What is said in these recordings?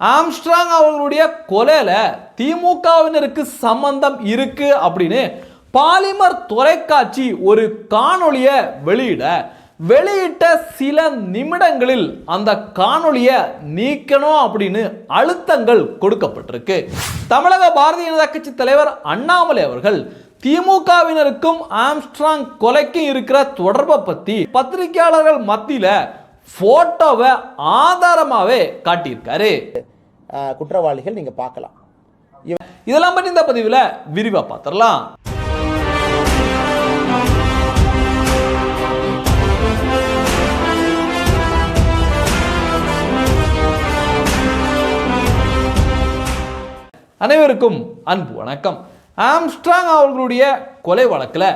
Armstrong அவர்களுடைய கொலையில் திமுகவினருக்கு சம்பந்தம் இருக்கு அப்படின்னு பாலிமர் தொலைக்காட்சி ஒரு காணொளியை வெளியிட வெளியிட்ட சில நிமிடங்களில் அந்த காணொளியை நீக்கணும் அப்படின்னு அழுத்தங்கள் கொடுக்கப்பட்டிருக்கு. தமிழக பாரதிய ஜனதா கட்சி தலைவர் அண்ணாமலை அவர்கள் திமுகவினருக்கும் ஆம்ஸ்ட்ராங் கொலைக்கும் இருக்கிற தொடர்பை பத்தி பத்திரிகையாளர்கள் மத்தியில போட்டோவை ஆதாரமாவே காட்டியிருக்காரு. குற்றவாளிகள் நீங்க பார்க்கலாம். இதெல்லாம் பற்றி இந்த பதிவில் விரிவாக பார்த்துடலாம் அனைவருக்கும் அன்பு வணக்கம். ஆம்ஸ்ட்ராங் அவர்களுடைய கொலை வழக்கில்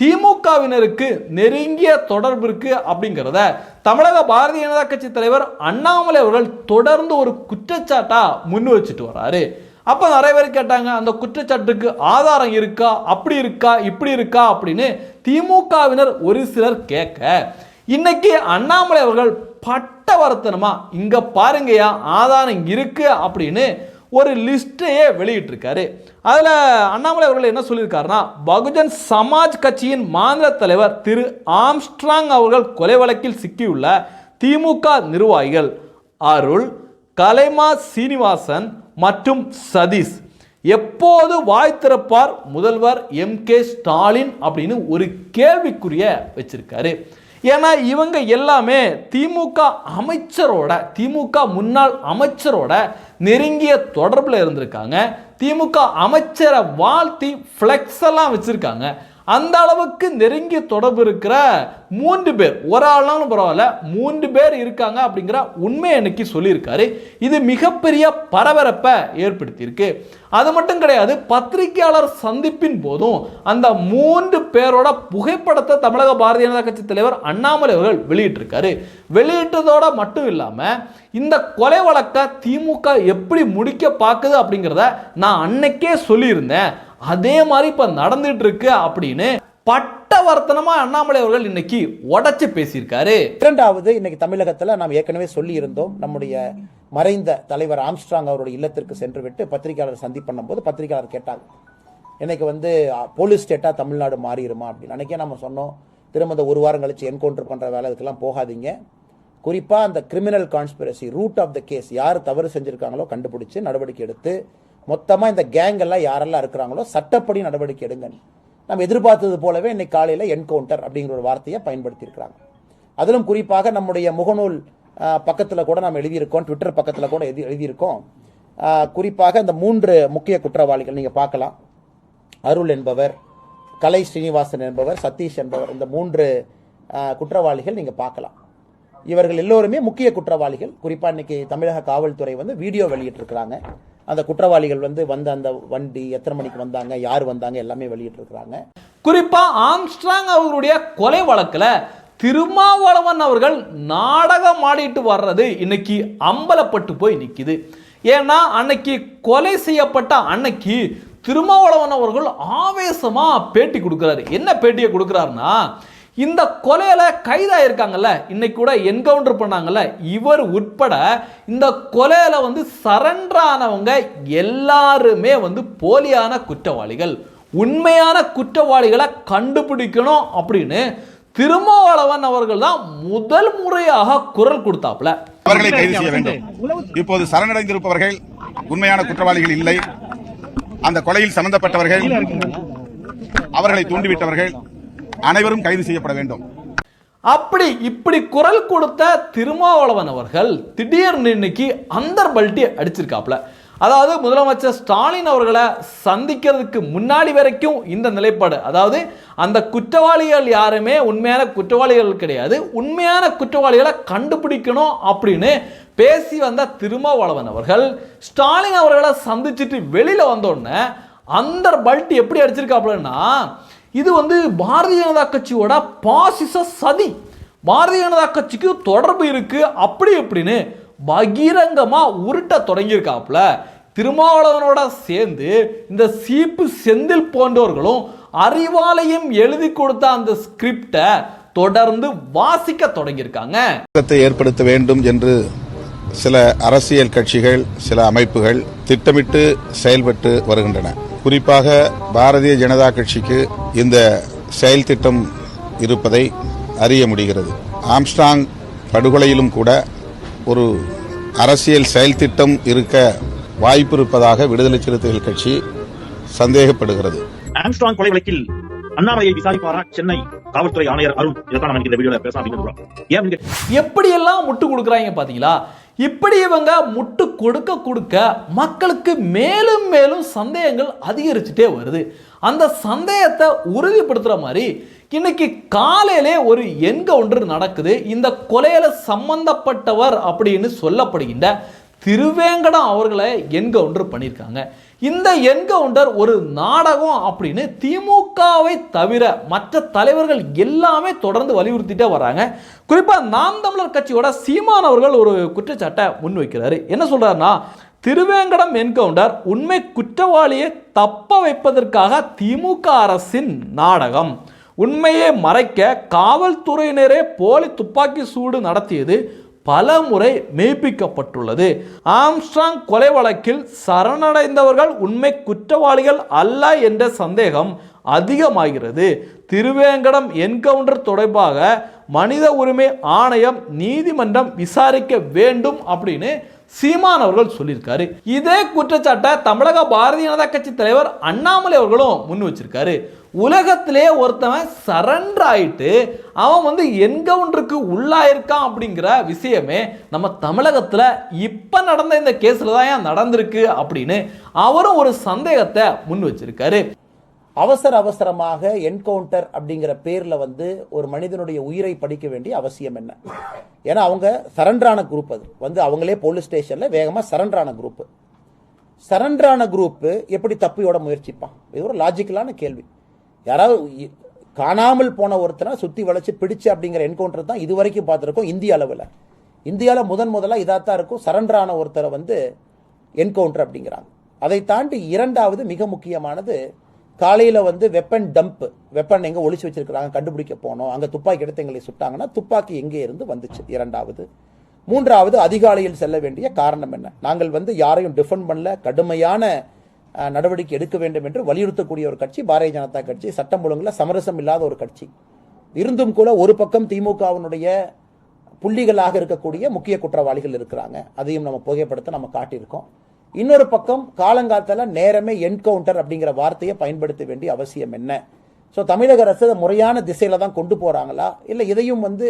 திமுகவினருக்கு நெருங்கிய தொடர்பு இருக்கு அப்படிங்கிறத தமிழக பாரதிய ஜனதா கட்சி தலைவர் அண்ணாமலை அவர்கள் தொடர்ந்து ஒரு குற்றச்சாட்டா முன் வச்சுட்டு வராரு. அப்ப நிறைய பேர் கேட்டாங்க அந்த குற்றச்சாட்டுக்கு ஆதாரம் இருக்கா? அப்படி இருக்கா? இப்படி இருக்கா? அப்படின்னு திமுகவினர் ஒரு சிலர் கேட்க இன்னைக்கு அண்ணாமலை அவர்கள் பட்டவர்த்தனமா? இங்க பாருங்கயா ஆதாரம் இருக்கு அப்படின்னு ஒரு லிஸ்ட்டையே வெளியிட்டிருக்காரு. அதில் அண்ணாமலை அவர்கள் என்ன சொல்லியிருக்காருன்னா பகுஜன் சமாஜ் கட்சியின் மாநில தலைவர் திரு ஆம்ஸ்ட்ராங் அவர்கள் கொலை வழக்கில் சிக்கியுள்ள திமுக நிர்வாகிகள் அருள் கலைமா சீனிவாசன் மற்றும் சதீஷ். எப்போது வாய் திறப்பார் முதல்வர் எம். கே. ஸ்டாலின்? அப்படின்னு ஒரு கேள்விக்குரிய வச்சிருக்காரு. ஏன்னா இவங்க எல்லாமே திமுக அமைச்சரோட திமுக முன்னாள் அமைச்சரோட நெருங்கிய தொடர்பில் இருந்திருக்காங்க. திமுக அமைச்சரை வாழ்த்தி ஃப்ளெக்ஸ் எல்லாம் வச்சுருக்காங்க. அந்த அளவுக்கு நெருங்கிய தொடர்பு இருக்கிற மூன்று பேர். ஒரு ஆள்னாலும் பரவாயில்ல மூன்று பேர் இருக்காங்க அப்படிங்கிற உண்மையை எனக்கு சொல்லியிருக்காரு. இது மிகப்பெரிய பரபரப்பை ஏற்படுத்தியிருக்கு. அது மட்டும் கிடையாது பத்திரிகையாளர் சந்திப்பின் போதும் அந்த மூன்று பேரோட புகைப்படத்தை தமிழக பாரதிய ஜனதா கட்சி தலைவர் அண்ணாமலை அவர்கள் வெளியிட்டிருக்காரு. வெளியிட்டதோட மட்டும் இல்லாமல் இந்த கொலை வழக்கை திமுக எப்படி முடிக்க பார்க்குது அப்படிங்கிறத நான் அன்னைக்கே சொல்லியிருந்தேன். அதே மாதிரி இப்போ நடந்துட்டு இருக்கு அப்படின்னு பட்டவர்த்தனமா அண்ணாமலை அவர்கள் இன்னைக்கு உடைச்சு பேசியிருக்காரு. இரண்டாவது இன்னைக்கு தமிழகத்தில் நாம் ஏற்கனவே சொல்லி இருந்தோம் நம்முடைய மறைந்த தலைவர் ஆம்ஸ்ட்ராங் அவருடைய இல்லத்திற்கு சென்று விட்டு பத்திரிகையாளர் சந்திப்பு பண்ணும்போது பத்திரிகையாளர் கேட்டாங்க. இன்னைக்கு வந்து போலீஸ் ஸ்டேட்டாக தமிழ்நாடு மாறிடுமா அப்படின்னு. அன்றைக்கே நம்ம சொன்னோம் திரும்ப இந்த ஒரு வாரம் கழிச்சு என்கவுண்டர் பண்ணுற வேலை இதுக்கெல்லாம் போகாதீங்க. குறிப்பாக அந்த criminal conspiracy root of the case யார் தவறு செஞ்சிருக்காங்களோ கண்டுபிடிச்சி நடவடிக்கை எடுத்து மொத்தமாக இந்த கேங்கெல்லாம் யாரெல்லாம் இருக்கிறாங்களோ சட்டப்படி நடவடிக்கை எடுங்க. நம்ம எதிர்பார்த்தது போலவே இன்னைக்கு காலையில் என்கவுண்டர் அப்படிங்கிற ஒரு வார்த்தையை பயன்படுத்தியிருக்கிறாங்க. அதிலும் குறிப்பாக நம்முடைய முகநூல் பக்கத்தில் கூட நாம் எழுதியிருக்கோம் ட்விட்டர் பக்கத்தில் கூட எழுதி எழுதியிருக்கோம். குறிப்பாக இந்த மூன்று முக்கிய குற்றவாளிகள் நீங்கள் பார்க்கலாம். அருள் என்பவர் கலை ஸ்ரீனிவாசன் என்பவர் சதீஷ் என்பவர் இந்த மூன்று குற்றவாளிகள் நீங்கள் பார்க்கலாம். இவர்கள் எல்லோருமே முக்கிய குற்றவாளிகள். குறிப்பாக இன்னைக்கு தமிழக காவல்துறை வந்து வீடியோ வெளியிட்டிருக்கிறாங்க. அந்த குற்றவாளிகள் வந்து வந்த அந்த வண்டி எத்தனை மணிக்கு வந்தாங்க யார் வந்தாங்க எல்லாமே வெளியிட்டிருக்கிறாங்க. குறிப்பா ஆம்ஸ்ட்ராங் அவர்களுடைய கொலை வழக்கில் திருமாவளவன் அவர்கள் நாடகம் ஆடிட்டு வர்றது இன்னைக்கு அம்பலப்பட்டு போய் நிற்கிது ஏன்னா அன்னைக்கு கொலை செய்யப்பட்ட அன்னைக்கு திருமாவளவன் அவர்கள் ஆவேசமாக பேட்டி கொடுக்குறாரு. என்ன பேட்டியை கொடுக்குறாருன்னா இந்த கொலையில கைதாயிருக்காங்கல்ல இன்னைக்கு கூட என்கவுண்டர் பண்ணாங்கல்ல இவர் உட்பட இந்த கொலையில வந்து சரண்டரானவங்க எல்லாருமே வந்து போலியான குற்றவாளிகள். உண்மையான குற்றவாளிகளை கண்டுபிடிக்கணும் அப்படின்னு திருமாவளவன் அவர்கள் தான் முதல் முறையாக குரல் கொடுத்தாப்ல அவர்களை கைது செய்ய வேண்டும். இப்போது சரணடைந்திருப்பவர்கள் உண்மையான குற்றவாளிகள் இல்லை. அந்த கொலையில் சம்பந்தப்பட்டவர்கள் அவர்களை தூண்டிவிட்டவர்கள் அனைவரும் கைது செய்யப்பட வேண்டும். அப்படி இப்படி குரல் கொடுத்த திருமாவளவன் அவர்கள் திடீர்னு இன்னைக்கு அந்தர் பல்ட்டி அடிச்சிருக்காப்ல அதாவது முதலமைச்சர் ஸ்டாலின் அவர்களை சந்திக்கிறதுக்கு முன்னாடி வரைக்கும் இந்த நிலைப்பாடு. அதாவது அந்த குற்றவாளிகள் யாருமே உண்மையான குற்றவாளிகள் கிடையாது. உண்மையான குற்றவாளிகளை கண்டுபிடிக்கணும் அப்படின்னு பேசி வந்த திருமாவளவன் அவர்கள் ஸ்டாலின் அவர்களை சந்திச்சுட்டு வெளியில் வந்த உடனே அந்தர் பல்ட்டி எப்படி அடிச்சிருக்காப்புலன்னா இது வந்து பாரதிய ஜனதா கட்சியோட பாசிச சதி. பாரதிய ஜனதா கட்சிக்கு தொடர்பு இருக்கு. அப்படி இப்படின்னு பகிரங்கமா உருட்ட தொடங்கியிருக்காப்புல. திருமாவளவனோட சேர்ந்து இந்த சீப்பு செந்தில் போன்றவர்களும் அறிவாலயம் எழுதி கொடுத்த அந்த ஸ்கிரிப்டை தொடர்ந்து வாசிக்க தொடங்கியிருக்காங்க. ஏற்படுத்த வேண்டும் என்று சில அரசியல் கட்சிகள் சில அமைப்புகள் திட்டமிட்டு செயல்பட்டு வருகின்றன. குறிப்பாக பாரதிய ஜனதா கட்சிக்கு இந்த செயல் திட்டம் இருப்பதை அறிய முடிகிறது. ஆம்ஸ்டாங் படுகொலையிலும் கூட ஒரு அரசியல் செயல் திட்டம் இருக்க வாய்ப்பு இருப்பதாக விடுதலை சிறுத்தைகள் கட்சி சந்தேகப்படுகிறது. ஆம்ஸ்ட்ராங் கொலை வழக்கில் அண்ணாமலையை விசாரிப்பாரா சென்னை காவல்துறை ஆணையர் அருண் இதைத்தான் நம்ம இந்த வீடியோல பேச நீங்க எப்படியெல்லாம் முட்டு கொடுக்குறாங்க பார்த்தீங்களா இப்படி இவங்க முட்டு கொடுக்க கொடுக்க மக்களுக்கு மேலும் மேலும் சந்தேகங்கள் அதிகரிச்சுட்டே வருது. அந்த சந்தேகத்தை உறுதிப்படுத்துகிற மாதிரி இன்னைக்கு காலையிலே ஒரு என்கவுண்டர் நடக்குது. இந்த கொலையில சம்பந்தப்பட்டவர் அப்படின்னு சொல்லப்படுகின்ற திருவேங்கடம் அவர்களை என்கவுண்டர் பண்ணியிருக்காங்க. இந்த என்கவுண்டர் ஒரு நாடகம் அப்படின்னு திமுகவை தவிர மற்ற தலைவர்கள் எல்லாமே தொடர்ந்து வலியுறுத்திட்டே வராங்க. குறிப்பாக நாம் தமிழர் கட்சியோட சீமான் அவர்கள் ஒரு குற்றச்சாட்டை முன்வைக்கிறாரு. என்ன சொல்றாருன்னா திருவேங்கடம் என்கவுண்டர் உண்மை குற்றவாளியை தப்ப வைப்பதற்காக திமுக அரசின் நாடகம். உண்மையை மறைக்க காவல்துறையினரே போலி துப்பாக்கி சூடு நடத்தியது. பல முறை மெய்ப்பிக்கப்பட்டுள்ளது. ஆம்ஸ்ட்ராங் கொலை வழக்கில் சரணடைந்தவர்கள் உண்மை குற்றவாளிகள் அல்ல என்ற சந்தேகம் அதிகமாகிறது. திருவேங்கடம் என்கவுண்டர் தொடர்பாக மனித உரிமை ஆணையம் நீதிமன்றம் விசாரிக்க வேண்டும் அப்படின்னு சீமான் அவர்கள் சொல்லியிருக்காரு. இதே குற்றச்சாட்டை தமிழக பாரதிய ஜனதா கட்சி தலைவர் அண்ணாமலை அவர்களும் முன் வச்சிருக்காரு. உலகத்திலே ஒருத்தவன் சரண்டர் ஆயிட்டு அவன் வந்து என்கவுண்டருக்கு உள்ளாயிருக்கான் அப்படிங்கிற விஷயமே நம்ம தமிழகத்தில் இப்போ நடந்த இந்த கேஸில் தான் ஏன் நடந்திருக்கு அப்படின்னு அவரும் ஒரு சந்தேகத்தை முன் வச்சிருக்காரு. அவசர அவசரமாக என்கவுண்டர் அப்படிங்கிற பேர்ல வந்து ஒரு மனிதனுடைய உயிரை படிக்க வேண்டிய அவசியம் என்ன? ஏன்னா அவங்க சரண்டரான குரூப் அது. வந்து அவங்களே போலீஸ் ஸ்டேஷன்ல வேகமா சரண்டரான குரூப் சரண்டரான குரூப் எப்படி தப்பியோட முயற்சிப்பான்? இது ஒரு லாஜிக்கலான கேள்வி. யாராவது காணாமல் போன ஒருத்தனை சுத்தி வளைச்சு பிடிச்சு அப்படிங்கிற என்கவுண்டர் தான் இது வரைக்கும் பார்த்துருக்கோம் இந்திய அளவில். இந்தியாவில் முதன் முதலாக இதாத்தான் இருக்கும். சரண்டரான ஒருத்தரை வந்து என்கவுண்டர் அப்படிங்கிறாங்க. அதை தாண்டி இரண்டாவது மிக முக்கியமானது காலையில் வந்து வெப்பன் டம்ப் வெப்பன் எங்கே ஒழிச்சு வச்சிருக்கிறாங்க கண்டுபிடிக்க போனோம். அங்கே துப்பாக்கி எடுத்து எங்களை சுட்டாங்கன்னா துப்பாக்கி எங்கே இருந்து வந்துச்சு? இரண்டாவது. மூன்றாவது அதிகாலையில் செல்ல வேண்டிய காரணம் என்ன? நாங்கள் வந்து யாரையும் டிஃபெண்ட் பண்ணல கடுமையான நடவடிக்கை எடுக்க வேண்டும் என்று வலியுறுத்தக்கூடிய ஒரு கட்சி பாரதிய ஜனதா கட்சி. சட்டம் ஒழுங்கில் சமரசம் இல்லாத ஒரு கட்சி. இருந்தும் கூட ஒரு பக்கம் திமுகவினுடைய புள்ளிகளாக இருக்கக்கூடிய முக்கிய குற்றவாளிகள் இருக்கிறாங்க. அதையும் நம்ம புகைப்படத்தை நம்ம காட்டியிருக்கோம். இன்னொரு பக்கம் காலங்காலத்தில் நேரமே என்கவுண்டர் அப்படிங்கிற வார்த்தையை பயன்படுத்த வேண்டிய அவசியம் என்ன? ஸோ தமிழக அரசு அதை முறையான திசையில் தான் கொண்டு போகிறாங்களா இல்லை இதையும் வந்து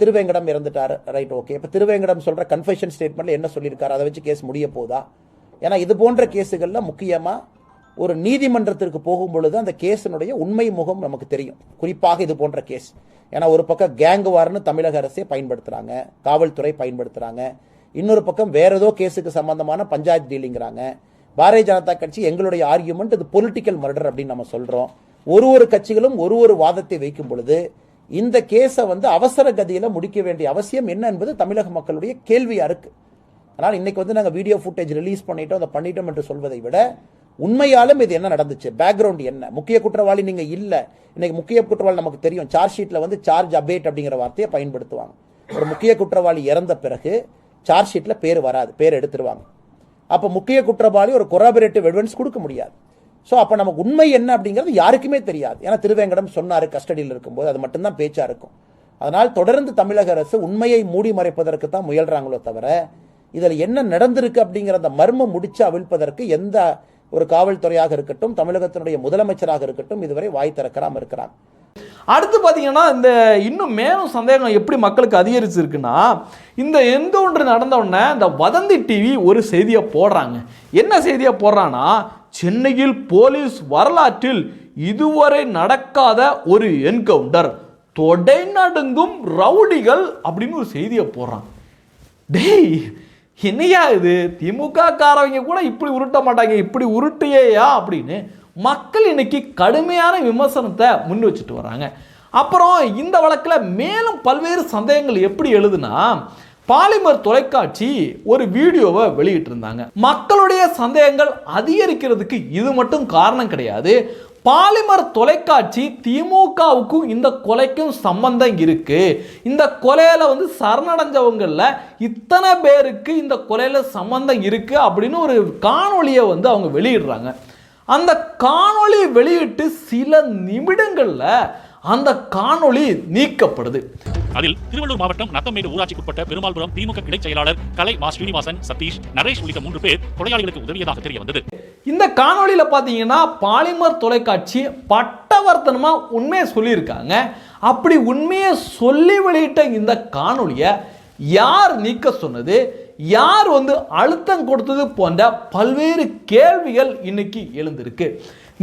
திருவேங்கடம் இறந்துட்டார். ரைட் ஓகே இப்போ திருவேங்கடம் சொல்கிற கன்ஃபெஷன் ஸ்டேட்மெண்ட்டில் என்ன சொல்லியிருக்காரு? அதை வச்சு கேஸ் முடிய போதா? ஏன்னா இது போன்ற கேஸுகளில் முக்கியமாக ஒரு நீதிமன்றத்திற்கு போகும் பொழுது அந்த கேஸினுடைய உண்மை முகம் நமக்கு தெரியும். குறிப்பாக இது போன்ற கேஸ் ஏன்னா ஒரு பக்கம் கேங் வார்னு தமிழக அரசே பயன்படுத்துகிறாங்க காவல்துறை பயன்படுத்துகிறாங்க இன்னொரு பக்கம் வேற ஏதோ கேஸுக்கு சம்பந்தமான பஞ்சாயத்து டீலிங்கிறாங்க. பாரதிய ஜனதா கட்சி எங்களுடைய ஆர்கியூமெண்ட் இது பொலிட்டிக்கல் மர்டர் அப்படின்னு நம்ம சொல்றோம். ஒரு ஒரு கட்சிகளும் ஒரு ஒரு வாதத்தை வைக்கும் பொழுது இந்த கேஸை வந்து அவசர கதியில முடிக்க வேண்டிய அவசியம் என்ன என்பது தமிழக மக்களுடைய கேள்வியா இருக்கு ஆனால் இன்னைக்கு வந்து நாங்கள் வீடியோ ஃபுட்டேஜ் ரிலீஸ் பண்ணிட்டோம் அதை பண்ணிட்டோம் என்று சொல்வதை விட உண்மையாலும் இது என்ன நடந்துச்சு? பேக்ரவுண்ட் என்ன? முக்கிய குற்றவாளி நீங்க இல்ல. இன்னைக்கு முக்கிய குற்றவாளி நமக்கு தெரியும். சார்ஜ் ஷீட்ல வந்து சார்ஜ் அபேட் அப்படிங்கிற வார்த்தையை பயன்படுத்துவாங்க. ஒரு முக்கிய குற்றவாளி இறந்த பிறகு சார்ஜ் ஷீட்டில் பேர் வராது பேர் எடுத்துருவாங்க. அப்போ முக்கிய குற்றவாளி ஒரு கொராபரேட்டிவ் எவிடன்ஸ் கொடுக்க முடியாது. ஸோ அப்போ நமக்கு உண்மை என்ன அப்படிங்கிறது யாருக்குமே தெரியாது. ஏன்னா திருவேங்கடம் சொன்னார் கஸ்டடியில் இருக்கும்போது அது மட்டும்தான் பேச்சாக இருக்கும். அதனால் தொடர்ந்து தமிழக அரசு உண்மையை மூடி மறைப்பதற்கு தான் முயல்றாங்களோ தவிர இதில் என்ன நடந்திருக்கு அப்படிங்கிற அந்த மர்மம் முடிச்சு அவிழ்ப்பதற்கு எந்த ஒரு காவல்துறையாக இருக்கட்டும் தமிழகத்தினுடைய முதலமைச்சராக இருக்கட்டும் இதுவரை வாய் திறக்காம இருக்கிறாங்க. அடுத்து பார்த்தீங்கன்னா இந்த இன்னும் மேலும் சந்தேகம் எப்படி மக்களுக்கு அதிகரிச்சிருக்குன்னா இந்த என்கவுண்டர் நடந்த உடனே இந்த வதந்தி டிவி ஒரு செய்தியை போடுறாங்க. என்ன செய்தியை போடுறான்னா சென்னையில் போலீஸ் வரலாற்றில் இதுவரை நடக்காத ஒரு என்கவுண்டர் தொடை நடுங்கும் ரவுடிகள் அப்படின்னு ஒரு செய்தியை போடுறான். டேய் என்னையா இது? திமுக காரவங்க கூட இப்படி உருட்ட மாட்டாங்க இப்படி உருட்டியேயா அப்படின்னு மக்கள் இன்னைக்கு கடுமையான விமர்சனத்தை முன் வச்சுட்டு வராங்க. அப்புறம் இந்த வழக்கில் மேலும் பல்வேறு சந்தேகங்கள் எப்படி எழுதுனா பாலிமர் தொலைக்காட்சி ஒரு வீடியோவை வெளியிட்டிருந்தாங்க. மக்களுடைய சந்தேகங்கள் அதிகரிக்கிறதுக்கு இது மட்டும் காரணம் கிடையாது. பாலிமர் தொலைக்காட்சி திமுகவுக்கும் இந்த கொலைக்கும் சம்பந்தம் இருக்கு. இந்த கொலையில வந்து சரணடைஞ்சவங்கள்ல இத்தனை பேருக்கு இந்த கொலையில சம்பந்தம் இருக்கு அப்படின்னு ஒரு காணொலியை வந்து அவங்க வெளியிடுறாங்க. அந்த காணொளி வெளியிட்டு சில நிமிடங்கள்ல அந்த காணொளி நீக்கப்படுது. அதில் திருவள்ளூர் மாவட்டம் நத்தமேடு ஊராட்சிக்குட்பட்ட பெருமாள்புரம் திமுக இடைச் செயலாளர் கலை மா ஸ்ரீனிவாசன் சதீஷ் நரேஷ் உள்ளிட்ட மூன்று பேர் கொலையாளிகளுக்கு உதவியதாக தெரிய வந்தது இந்த காணொளியில பார்த்தீங்கன்னா பாலிமர் தொலைக்காட்சி பட்டவர்த்தனமாக உண்மையை சொல்லியிருக்காங்க. அப்படி உண்மையை சொல்லி வெளியிட்ட இந்த காணொலியை யார் நீக்க சொன்னது? யார் வந்து அழுத்தம் கொடுத்தது போன்ற பல்வேறு கேள்விகள் இன்னைக்கு எழுந்திருக்கு.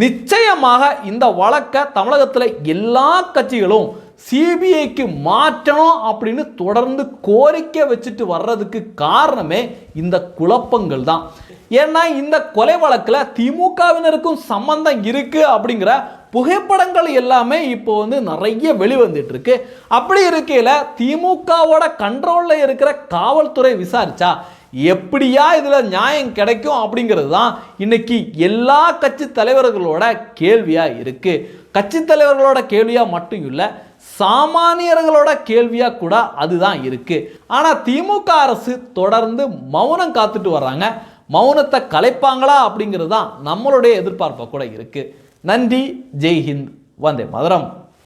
நிச்சயமாக இந்த வழக்கை தமிழகத்தில் எல்லா கட்சிகளும் சிபிஐக்கு மாற்றணும் அப்படின்னு தொடர்ந்து கோரிக்கை வச்சுட்டு வர்றதுக்கு காரணமே இந்த குழப்பங்கள் தான். ஏன்னா இந்த கொலை வழக்கில் திமுகவினருக்கும் சம்பந்தம் இருக்குது அப்படிங்கிற புகைப்படங்கள் எல்லாமே இப்போ வந்து நிறைய வெளிவந்துட்டு இருக்கு அப்படி இருக்கையில் திமுகவோட கண்ட்ரோலில் இருக்கிற காவல்துறை விசாரிச்சா எப்படியா இதில் நியாயம் கிடைக்கும் அப்படிங்கிறது தான் இன்னைக்கு எல்லா கட்சி தலைவர்களோட கேள்வியாக இருக்குது கட்சி தலைவர்களோட கேள்வியாக மட்டும் இல்லை சாமானியர்களோட கேள்வியாக கூட அதுதான் இருக்குது ஆனால் திமுக அரசு தொடர்ந்து மௌனம் காத்துட்டு வர்றாங்க. மௌனத்தை கலைப்பாங்களா அப்படிங்கிறது தான் நம்மளுடைய எதிர்பார்ப்பாக கூட இருக்குது நன்றி ஜெய்ஹிந்த் வந்தே மதுரம்.